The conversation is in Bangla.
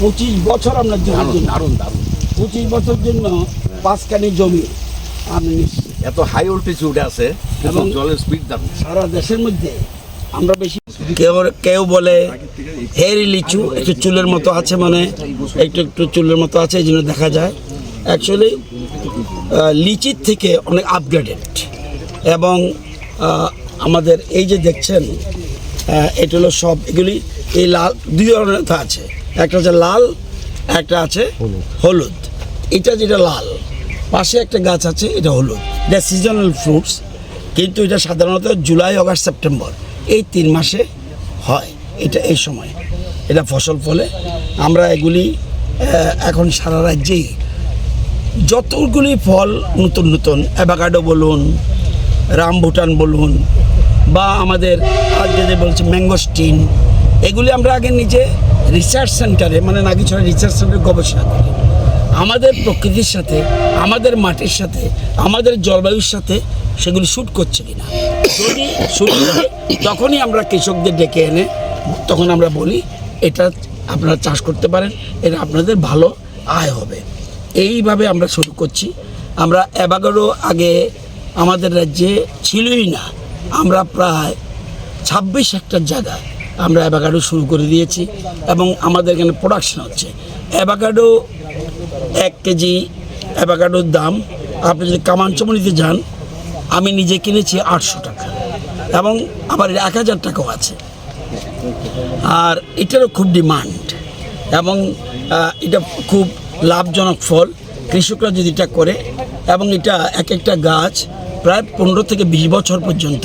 পঁচিশ বছর আপনার জন্য দারুণ। দারুণ দারুণ। পঁচিশ বছর জন্য পাঁচখানি জমি আমি এত হাই ভোল্টেজে আছে এবং জলের স্পিড দারুণ। সারা দেশের মধ্যে আমরা বেশি কেউ কেউ বলে হেরি লিচু একটু চুলের মতো আছে মানে একটু একটু চুলের মতো আছে এই জন্য দেখা যায়। অ্যাকচুয়ালি লিচির থেকে অনেক আপগ্রেডেড এবং আমাদের এই যে দেখছেন এটা হলো সব এগুলি এই লাল দুই ধরনের আছে। একটা হচ্ছে লাল একটা আছে হলুদ। এটা যেটা লাল পাশে একটা গাছ আছে এটা হলুদ। এটা সিজনাল ফ্রুটস কিন্তু এটা সাধারণত জুলাই আগস্ট সেপ্টেম্বর। এই তিন মাসে হয় এটা এই সময়। এটা ফসল ফলে। আমরা এগুলি এখন সারা রাজ্যেই যতগুলি ফল নতুন নতুন অ্যাভাকাডো বলুন রামভুটান বলুন বা আমাদের আজকে যে বলছে ম্যাঙ্গোস্টিন এগুলি আমরা আগে নিজে রিসার্চ সেন্টারে মানে নাগিছড়া রিসার্চ সেন্টারে গবেষণা করি। আমাদের প্রকৃতির সাথে, আমাদের মাটির সাথে, আমাদের জলবায়ুর সাথে সেগুলি শ্যুট করছে কিনা। যদি শ্যুট করে, তখনই আমরা কৃষকদের ডেকে এনে, তখন আমরা বলি, এটা আপনারা চাষ করতে পারেন, এটা আপনাদের ভালো আয় হবে। এইভাবে আমরা শুরু করছি। আমরা অ্যাবাগারো আগে আমাদের রাজ্যে ছিলই না। আমরা প্রায় ছাব্বিশ হেক্টর জায়গা আমরা অ্যাভাকাডো শুরু করে দিয়েছি এবং আমাদের এখানে প্রোডাকশন হচ্ছে। অ্যাভাকাডো এক কেজি অ্যাভাকাডোর দাম, আপনি যদি কামানচমনিতে যান, আমি নিজে কিনেছি আটশো টাকা এবং আবার এক হাজার টাকাও আছে। আর এটারও খুব ডিমান্ড এবং এটা খুব লাভজনক ফল। কৃষকরা যদি এটা করে এবং এটা এক একটা গাছ প্রায় পনেরো থেকে বিশ বছর পর্যন্ত